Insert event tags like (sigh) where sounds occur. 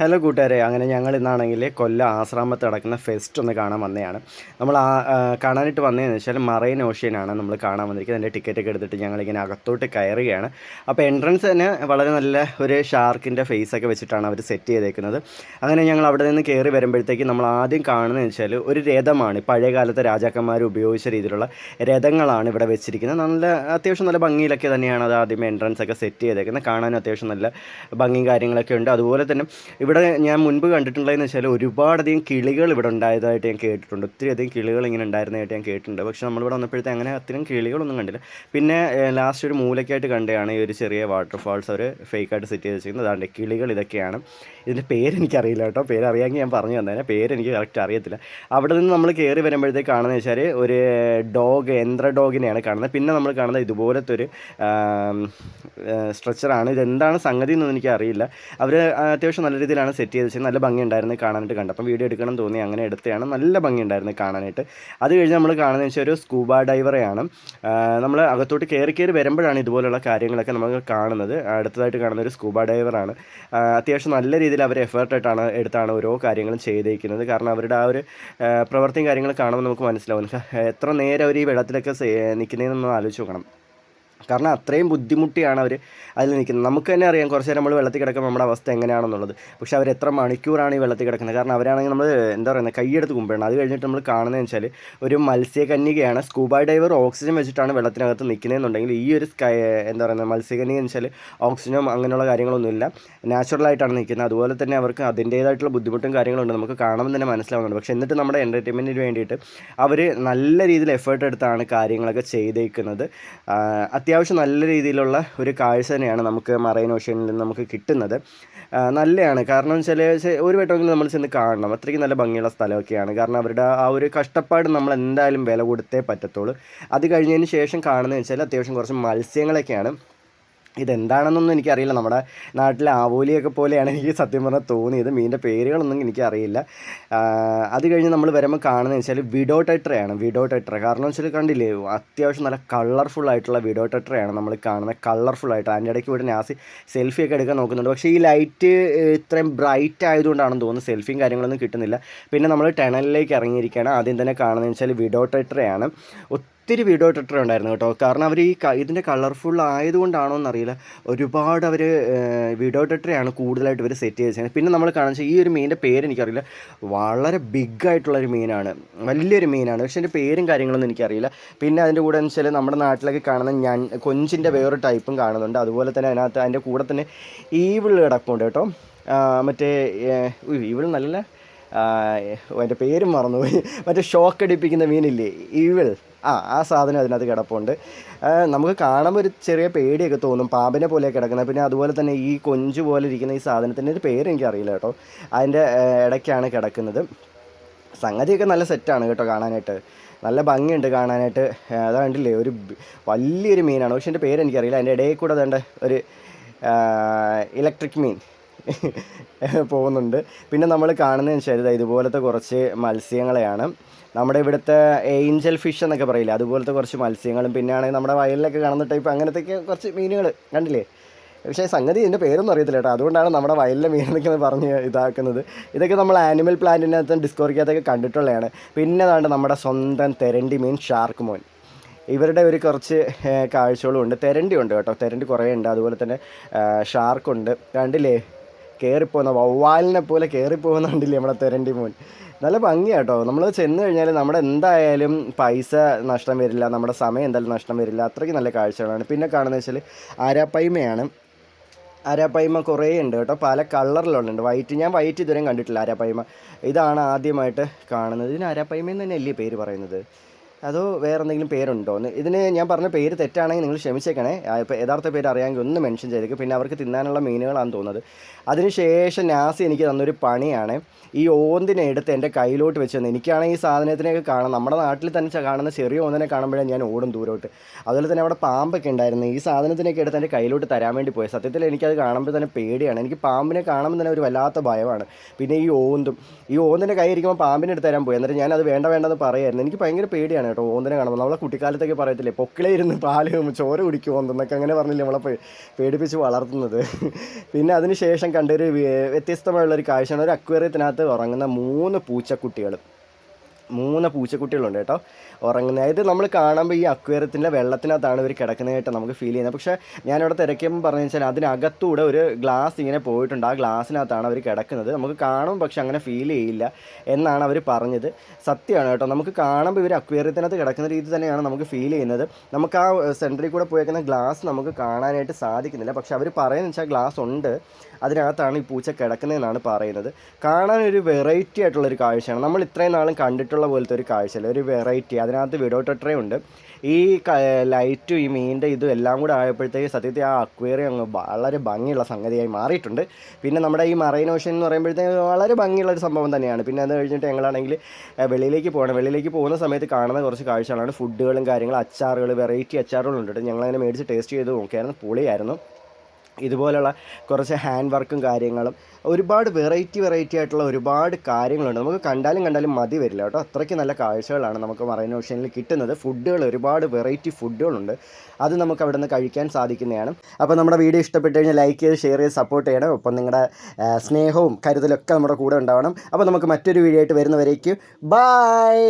Hello കൂട്ടുകാരെ അങ്ങനെ ഞങ്ങൾ ഇന്നാണെങ്കിൽ കൊല്ലം ആശ്രാമത്ത് നടക്കുന്ന ഫെസ്റ്റ് ഒന്ന് കാണാൻ വന്നതാണ്. നമ്മൾ ആ കാണാനായിട്ട് വന്നതെന്ന് വെച്ചാൽ മറൈൻ ഓഷ്യനാണ് നമ്മൾ കാണാൻ വന്നിരിക്കുന്നത്. അതിന്റെ ടിക്കറ്റൊക്കെ എടുത്തിട്ട് ഞങ്ങളിങ്ങനെ അകത്തോട്ട് കയറുകയാണ്. അപ്പോൾ എൻട്രൻസ് തന്നെ വളരെ നല്ല ഒരു ഷാർക്കിന്റെ ഒക്കെ വെച്ചിട്ടാണ് അവർ സെറ്റ് ചെയ്തേക്കുന്നത്. അങ്ങനെ ഞങ്ങൾ അവിടെ നിന്ന് കയറി വരുമ്പോഴത്തേക്ക് നമ്മൾ ആദ്യം കാണുന്നതെന്ന് വെച്ചാൽ ഒരു രഥമാണ്. പഴയ കാലത്തെ രാജാക്കന്മാർ ഉപയോഗിച്ച രീതിയിലുള്ള രഥങ്ങളാണ് ഇവിടെ വെച്ചിരിക്കുന്നത്. നല്ല അത്യാവശ്യം നല്ല ഭംഗിയിലൊക്കെ തന്നെയാണ് അത് ആദ്യം എൻട്രൻസ് ഒക്കെ സെറ്റ് ചെയ്തേക്കുന്നത്. കാണാനും അത്യാവശ്യം നല്ല ഭംഗിയും കാര്യങ്ങളൊക്കെ ഉണ്ട്. അതുപോലെ തന്നെ ഇവിടെ ഞാൻ മുൻപ് കണ്ടിട്ടുള്ളതെന്ന് വെച്ചാൽ ഒരുപാടധികം കിളികൾ ഇവിടെ ഉണ്ടായതായിട്ട് ഞാൻ കേട്ടിട്ടുണ്ട്. ഒത്തിരി അധികം കിളികൾ ഇങ്ങനെ ഉണ്ടായിരുന്നതായിട്ട് ഞാൻ കേട്ടിട്ടുണ്ട്. പക്ഷേ നമ്മളിവിടെ വന്നപ്പോഴത്തെ അങ്ങനെ അത്രയും കിളികളൊന്നും കണ്ടില്ല. പിന്നെ ലാസ്റ്റ് ഒരു മൂലയ്ക്കായിട്ട് കണ്ടതാണ് ഈ ഒരു ചെറിയ വാട്ടർഫാൾസ് അവർ ഫേക്കായിട്ട് സെറ്റ് ചെയ്ത് വെച്ചിരിക്കുന്നത്. അതാണ്ട് കിളികൾ ഇതൊക്കെയാണ്. ഇതിന്റെ പേര് എനിക്കറിയില്ല കേട്ടോ. പേരറിയാമെങ്കിൽ ഞാൻ പറഞ്ഞു തന്നേനെ. പേരെനിക്ക് കറക്റ്റ് അറിയത്തില്ല. അവിടെ നിന്ന് നമ്മൾ കയറി വരുമ്പോഴത്തേക്ക് കാണുന്നത് വെച്ചാൽ ഒരു ഡോഗ് യന്ത്ര ഡോഗിനെയാണ് കാണുന്നത്. പിന്നെ നമ്മൾ കാണുന്നത് ഇതുപോലത്തെ ഒരു സ്ട്രക്ചറാണ് ഇതെന്താണ് സംഗതി എന്നൊന്നും എനിക്ക് അറിയില്ല അവർ അത്യാവശ്യം നല്ല രീതിയിലാണ് സെറ്റ് ചെയ്ത് വെച്ചത് നല്ല ഭംഗിയുണ്ടായിരുന്നു കാണാനായിട്ട് കണ്ടു അപ്പം വീഡിയോ എടുക്കണം തോന്നി. അങ്ങനെ എടുത്തതാണ് നല്ല ഭംഗിയുണ്ടായിരുന്നു കാണാനായിട്ട്. അത് കഴിഞ്ഞ് നമ്മൾ കാണുന്നത് വെച്ചാൽ ഒരു സ്കൂബ ഡൈവറെയാണ് നമ്മൾ അകത്തോട്ട് കയറി കയറി വരുമ്പോഴാണ് ഇതുപോലുള്ള കാര്യങ്ങളൊക്കെ നമുക്ക് കാണുന്നത്. അടുത്തതായിട്ട് കാണുന്ന ഒരു സ്കൂബ ഡൈവറാണ് അത്യാവശ്യം നല്ല രീതിയിൽ അവർ എഫേർട്ടായിട്ടാണ് എടുത്താണ് ഓരോ കാര്യങ്ങളും ചെയ്തേക്കുന്നത്. കാരണം അവരുടെ ആ ഒരു പ്രവൃത്തിയും കാര്യങ്ങളും കാണുമ്പോൾ നമുക്ക് മനസ്സിലാവും. എത്ര നേരം അവർ ഈ വെള്ളത്തിലൊക്കെ നിൽക്കുന്നതെന്നൊന്ന് ആലോചിച്ച് നോക്കണം. കാരണം അത്രയും ബുദ്ധിമുട്ടിയാണ് അവർ അതിൽ നിൽക്കുന്നത്. നമുക്ക് തന്നെ അറിയാം കുറച്ച് നേരം നമ്മൾ വെള്ളത്തിൽ കിടക്കുമ്പോൾ നമ്മുടെ അവസ്ഥ എങ്ങനെയാണെന്നുള്ളത്. പക്ഷെ അവർ എത്ര മണിക്കൂറാണ് ഈ വെള്ളത്തിൽ കിടക്കുന്നത്? കാരണം അവരാണെങ്കിൽ നമ്മൾ എന്താ പറയുന്നത് കൈയെടുത്ത് കുമ്പാണ് അത് കഴിഞ്ഞിട്ട് നമ്മൾ കാണുന്നതെന്ന് വെച്ചാൽ ഒരു മത്സ്യകന്യകയാണ് സ്കൂബ ഡൈവർ ഓക്സിജൻ വെച്ചിട്ടാണ് വെള്ളത്തിനകത്ത് നിൽക്കുന്നതെന്നുണ്ടെങ്കിൽ ഈ ഒരു സ്കൈ എന്താ പറയുന്നത് മത്സ്യകന്യക എന്ന് വെച്ചാൽ ഓക്സിജനും അങ്ങനെയുള്ള കാര്യങ്ങളൊന്നുമില്ല നാച്ചുറലായിട്ടാണ് നിൽക്കുന്നത്. അതുപോലെ തന്നെ അവർക്ക് അതിന്റേതായിട്ടുള്ള ബുദ്ധിമുട്ടും കാര്യങ്ങളുണ്ട്. നമുക്ക് കാണുമ്പോൾ തന്നെ മനസ്സിലാവുന്നുണ്ട്. പക്ഷേ എന്നിട്ട് നമ്മുടെ എന്റർടൈൻമെന്റിന് വേണ്ടിയിട്ട് അവർ നല്ല രീതിയിൽ എഫേർട്ട് എടുത്താണ് കാര്യങ്ങളൊക്കെ ചെയ്തേക്കുന്നത്. അത്യാവശ്യം നല്ല രീതിയിലുള്ള ഒരു കാഴ്ച തന്നെയാണ് നമുക്ക് മറൈൻ ഓഷ്യനിൽ നിന്ന് നമുക്ക് കിട്ടുന്നത്. നല്ലതാണ് കാരണം വെച്ചാൽ ഒരു വട്ടമെങ്കിലും നമ്മൾ ചെന്ന് കാണണം. അത്രയ്ക്ക് നല്ല ഭംഗിയുള്ള സ്ഥലമൊക്കെയാണ്. കാരണം അവരുടെ ആ ഒരു കഷ്ടപ്പാട് നമ്മൾ എന്തായാലും വില കൊടുത്തേ പറ്റത്തുള്ളൂ. അത് കഴിഞ്ഞതിന് ശേഷം കാണുന്നത് വെച്ചാൽ അത്യാവശ്യം കുറച്ച് മത്സ്യങ്ങളൊക്കെയാണ്. ഇതെന്താണെന്നൊന്നും എനിക്കറിയില്ല. നമ്മുടെ നാട്ടിലെ ആവോലിയൊക്കെ പോലെയാണ് എനിക്ക് സത്യം പറഞ്ഞാൽ തോന്നിയത്. മീനിന്റെ പേരുകളൊന്നും എനിക്കറിയില്ല. അത് കഴിഞ്ഞ് നമ്മൾ വരുമ്പോൾ കാണുന്നത് വെച്ചാൽ വിഡോ ടെട്രയാണ്. Widow tetra. കാരണം വെച്ചാൽ കണ്ടില്ലേ അത്യാവശ്യം നല്ല കളർഫുൾ ആയിട്ടുള്ള വിഡോ ടെട്രയാണ് നമ്മൾ കാണുന്നത്. കളർഫുൾ ആയിട്ട്. അതിന്റെ ഇടയ്ക്ക് ഇവിടെ നാസി സെൽഫിയൊക്കെ എടുക്കാൻ നോക്കുന്നുണ്ട്. പക്ഷേ ഈ ലൈറ്റ് ഇത്രയും ബ്രൈറ്റ് ആയതുകൊണ്ടാണെന്ന് തോന്നുന്നു. സെൽഫിയും കാര്യങ്ങളൊന്നും കിട്ടുന്നില്ല. പിന്നെ നമ്മൾ ടണലിലേക്ക് ഇറങ്ങിയിരിക്കുകയാണ്. ആദ്യം തന്നെ കാണുന്നത് വെച്ചാൽ വിഡോ ടെട്രയാണ്. ഒത്തിരി വീഡിയോ ഇട്ടിട്ടുണ്ടായിരുന്നു കേട്ടോ. കാരണം അവർ ഈ ഇതിന്റെ കളർഫുൾ ആയതുകൊണ്ടാണോ എന്നറിയില്ല ഒരുപാട് അവർ വീഡിയോ ഇട്ടിട്ടാണ് കൂടുതലായിട്ട് ഇവർ സെറ്റ് ചെയ്ത് പിന്നെ നമ്മൾ കാണുന്നത് ഈ ഒരു മീനിന്റെ പേര് എനിക്കറിയില്ല. വളരെ ബിഗ് ആയിട്ടുള്ള ഒരു മീനാണ്. വലിയൊരു മീനാണ്. പക്ഷേ എന്റെ പേരും കാര്യങ്ങളൊന്നും എനിക്കറിയില്ല. പിന്നെ അതിന്റെ കൂടെ എന്ന് വെച്ചാൽ നമ്മുടെ നാട്ടിലൊക്കെ കാണുന്ന ഞാൻ കൊഞ്ചിന്റെ വേറൊരു ടൈപ്പും കാണുന്നുണ്ട്. അതുപോലെ തന്നെ അതിനകത്ത് അതിന്റെ കൂടെ തന്നെ ഈവിൾ കിടപ്പുണ്ട് കേട്ടോ. മറ്റേ ഈവിൾ നല്ല അതിന്റെ പേരും മറന്നുപോയി. മറ്റേ ഷോക്ക് അടിപ്പിക്കുന്ന മീനില്ലേ? ഈവിൾ ആ ആ സാധനം അതിനകത്ത് കിടപ്പുണ്ട്. നമുക്ക് കാണുമ്പോൾ ഒരു ചെറിയ പേടിയൊക്കെ തോന്നും. പാമ്പിനെ പോലെ കിടക്കുന്നത്. പിന്നെ അതുപോലെ തന്നെ ഈ കൊഞ്ച് പോലെ ഇരിക്കുന്ന ഈ സാധനത്തിന്റെ ഒരു പേര് എനിക്കറിയില്ല കേട്ടോ. അതിന്റെ ഇടയ്ക്കാണ് കിടക്കുന്നത്. സംഗതിയൊക്കെ നല്ല സെറ്റാണ് കേട്ടോ കാണാനായിട്ട്. നല്ല ഭംഗിയുണ്ട് കാണാനായിട്ട്. അതാ കണ്ടില്ലേ? ഒരു വലിയൊരു മീനാണ്. പക്ഷെ എന്റെ പേരെനിക്കറിയില്ല. അതിന്റെ ഇടയിൽ കൂടെ അതേണ്ട ഒരു ഇലക്ട്രിക് മീൻ. (laughs) പോകുന്നുണ്ട്. പിന്നെ നമ്മൾ കാണുന്നതെന്ന് വെച്ചാൽ ഇതാ ഇതുപോലത്തെ കുറച്ച് മത്സ്യങ്ങളെയാണ്. നമ്മുടെ ഇവിടുത്തെ ഏഞ്ചൽ ഫിഷ് എന്നൊക്കെ പറയില്ല അതുപോലത്തെ കുറച്ച് മത്സ്യങ്ങളും പിന്നെ ആണെങ്കിൽ നമ്മുടെ വയലിലൊക്കെ കാണുന്ന ടൈപ്പ് അങ്ങനത്തെയൊക്കെ കുറച്ച് മീനുകൾ കണ്ടില്ലേ? പക്ഷേ സംഗതി ഇതിന്റെ പേരൊന്നും അറിയത്തില്ല കേട്ടോ. അതുകൊണ്ടാണ് നമ്മുടെ വയലിലെ മീനെന്നൊക്കെ പറഞ്ഞ് ഇതാക്കുന്നത്. ഇതൊക്കെ നമ്മൾ ആനിമൽ പ്ലാന്റിനകത്തും ഡിസ്കോറിക്കകത്തൊക്കെ കണ്ടിട്ടുള്ളതാണ്. പിന്നെ അതാണ്ട് നമ്മുടെ സ്വന്തം തെരണ്ടി മീൻ ഷാർക്ക് മോൻ ഇവരുടെ ഒരു കുറച്ച് കാഴ്ചകളും ഉണ്ട്. തെരണ്ടി ഉണ്ട് കേട്ടോ. തെരണ്ടി കുറേ ഉണ്ട്. അതുപോലെ തന്നെ ഷാർക്കുണ്ട് കണ്ടില്ലേ? കയറിപ്പോകുന്ന വവ്വാലിനെ പോലെ കയറിപ്പോകുന്ന കണ്ടില്ലേ നമ്മുടെ തെരണ്ടി മോൻ. നല്ല ഭംഗിയാട്ടോ. നമ്മൾ ചെന്ന് കഴിഞ്ഞാൽ നമ്മുടെ എന്തായാലും പൈസ നഷ്ടം വരില്ല നമ്മുടെ സമയം എന്തായാലും നഷ്ടം വരില്ല. അത്രയ്ക്ക് നല്ല കാഴ്ചകളാണ്. പിന്നെ കാണുന്നത് വെച്ചാൽ ആരാപ്പൈമയാണ്. അരാപ്പൈമ കുറേ ഉണ്ട് കേട്ടോ. പല കളറിലുണ്ട്. വൈറ്റ് ഞാൻ വൈറ്റ് ഇതുവരെയും കണ്ടിട്ടില്ല അരാപ്പൈമ ഇതാണ് ആദ്യമായിട്ട് കാണുന്നത്. ഇതിന് അരാപ്പൈമ എന്ന് തന്നെയല്ലേ പേര് പറയുന്നത്? അതോ വേറെ എന്തെങ്കിലും പേരുണ്ടോ ഇതിന് ഞാൻ പറഞ്ഞ പേര് തെറ്റാണെങ്കിൽ നിങ്ങൾ ക്ഷമിച്ചേക്കണേ. ഇപ്പോൾ യഥാർത്ഥ പേര് അറിയാമെങ്കിൽ ഒന്ന് മെൻഷൻ ചെയ്തേക്ക്. പിന്നെ അവർക്ക് തിന്നാനുള്ള മീനുകളാണെന്ന് തോന്നുന്നത്. അതിനുശേഷം നാസി എനിക്ക് തന്നൊരു പണിയാണ്. ഈ ഓന്തിനെ എടുത്ത് എന്റെ കയ്യിലോട്ട് വെച്ച് തന്നെ എനിക്കാണെങ്കിൽ ഈ സാധനത്തിനെയൊക്കെ കാണാം. നമ്മുടെ നാട്ടിൽ തന്നെ കാണുന്ന ചെറിയ ഓന്തിനെ കാണുമ്പോഴേ ഞാൻ ഓടും ദൂരോട്ട്. അതുപോലെ തന്നെ അവിടെ പാമ്പൊക്കെ ഉണ്ടായിരുന്നു. ഈ സാധനത്തിനൊക്കെ എടുത്ത് എന്റെ കയ്യിലോട്ട് തരാൻ വേണ്ടി പോയത് സത്യത്തിൽ എനിക്കത് കാണുമ്പോൾ തന്നെ പേടിയാണ്. എനിക്ക് പാമ്പിനെ കാണുമ്പോൾ തന്നെ ഒരു വല്ലാത്ത ഭയമാണ്. പിന്നെ ഈ ഓന്തും. ഈ ഓന്തിന്റെ കൈ ഇരിക്കുമ്പോൾ പാമ്പിനെ എടുത്ത് തരാൻ പോയി. എന്നിട്ട് ഞാൻ അത് വേണ്ട വേണ്ടെന്ന് പറയായിരുന്നു എനിക്ക് ഭയങ്കര പേടിയാണ്. കേട്ടോ ഓന്തിനെ കാണുമ്പോൾ നമ്മളെ കുട്ടിക്കാലത്തൊക്കെ പറയത്തില്ലേ പൊക്കിളേ ഇരുന്ന് പാൽ ചോര കുടിക്കും ഓന്തെന്നൊക്കെ അങ്ങനെ പറഞ്ഞില്ലേ നമ്മളെ പേടിപ്പിച്ച് വളർത്തുന്നത്. പിന്നെ അതിനുശേഷം കണ്ടൊരു വ്യ- വ്യത്യസ്തമായുള്ളൊരു കാഴ്ചയാണ് ഒരു അക്വേറിയത്തിനകത്ത് ഉറങ്ങുന്ന മൂന്ന് പൂച്ചക്കുട്ടികൾ മൂന്ന് പൂച്ചക്കുട്ടികളുണ്ട് കേട്ടോ. ഉറങ്ങുന്നത് അതായത് നമ്മൾ കാണുമ്പോൾ ഈ അക്വേറിയത്തിന്റെ വെള്ളത്തിനകത്താണ് ഇവർ കിടക്കുന്നതായിട്ട് നമുക്ക് ഫീൽ ചെയ്യുന്നത്. പക്ഷേ ഞാനിവിടെ തിരക്കിയപ്പോൾ പറഞ്ഞു വെച്ചാൽ അതിനകത്തൂടെ ഒരു ഗ്ലാസ് ഇങ്ങനെ പോയിട്ടുണ്ട്. ആ ഗ്ലാസ്സിനകത്താണ് അവർ കിടക്കുന്നത്. നമുക്ക് കാണും പക്ഷെ അങ്ങനെ ഫീൽ ചെയ്യില്ല എന്നാണ് അവർ പറഞ്ഞത്. സത്യമാണ് കേട്ടോ. നമുക്ക് കാണുമ്പോൾ ഇവർ അക്വേറിയത്തിനകത്ത് കിടക്കുന്ന രീതി തന്നെയാണ് നമുക്ക് ഫീൽ ചെയ്യുന്നത്. നമുക്ക് ആ സെന്ററിൽ കൂടെ പോയേക്കുന്ന ഗ്ലാസ് നമുക്ക് കാണാനായിട്ട് സാധിക്കുന്നില്ല. പക്ഷെ അവർ പറയുന്നത് വെച്ചാൽ ഗ്ലാസ് ഉണ്ട്. അതിനകത്താണ് ഈ പൂച്ച കിടക്കുന്നതെന്നാണ് പറയുന്നത്. കാണാൻ ഒരു വെറൈറ്റി ആയിട്ടുള്ളൊരു കാഴ്ചയാണ്. നമ്മൾ ഇത്രയും നാളും കണ്ടിട്ടുള്ള പോലത്തെ ഒരു കാഴ്ചയല്ല ഒരു വെറൈറ്റി അതിനകത്ത് വിഡോട്ടട്രേ ഉണ്ട് ഈ ലൈറ്റും ഈ മീനിന്റെ ഇതും എല്ലാം കൂടെ ആയപ്പോഴത്തേക്ക് സത്യത്തിൽ ആ അക്വേറിയം വളരെ ഭംഗിയുള്ള സംഗതിയായി മാറിയിട്ടുണ്ട്. പിന്നെ നമ്മുടെ ഈ മറൈൻ ഓഷൻ എന്ന് പറയുമ്പോഴത്തേക്ക് വളരെ ഭംഗിയുള്ള ഒരു സംഭവം തന്നെയാണ്. പിന്നെ അത് കഴിഞ്ഞിട്ട് ഞങ്ങളാണെങ്കിൽ വെളിയിലേക്ക് പോകണം. വെളിയിലേക്ക് പോകുന്ന സമയത്ത് കാണുന്ന കുറച്ച് കാഴ്ചകളാണ്. ഫുഡുകളും കാര്യങ്ങളും അച്ചാറുകൾ വെറൈറ്റി അച്ചാറുകളുണ്ട് ഉണ്ട് ഞങ്ങളങ്ങനെ മേടിച്ച് ടേസ്റ്റ് ചെയ്ത് നോക്കിയായിരുന്നു. പൊളിയായിരുന്നു. ഇതുപോലുള്ള കുറച്ച് ഹാൻഡ് വർക്കും കാര്യങ്ങളും ഒരുപാട് വെറൈറ്റി വെറൈറ്റി ആയിട്ടുള്ള ഒരുപാട് കാര്യങ്ങളുണ്ട്. നമുക്ക് കണ്ടാലും കണ്ടാലും മതി വരില്ല കേട്ടോ. അത്രയ്ക്ക് നല്ല കാഴ്ചകളാണ് നമുക്ക് മറൈൻ ഓഷ്യനിൽ കിട്ടുന്നത്. ഫുഡുകൾ ഒരുപാട് വെറൈറ്റി ഫുഡുകളുണ്ട്. അത് നമുക്ക് അവിടെ നിന്ന് കഴിക്കാൻ സാധിക്കുന്നതാണ്. അപ്പോൾ നമ്മുടെ വീഡിയോ ഇഷ്ടപ്പെട്ട് കഴിഞ്ഞാൽ ലൈക്ക് ചെയ്ത് ഷെയർ ചെയ്ത് സപ്പോർട്ട് ചെയ്യണം. ഒപ്പം നിങ്ങളുടെ സ്നേഹവും കരുതലൊക്കെ നമ്മുടെ കൂടെ ഉണ്ടാവണം. അപ്പോൾ നമുക്ക് മറ്റൊരു വീഡിയോ ആയിട്ട് വരുന്നവരേക്ക്. ബൈ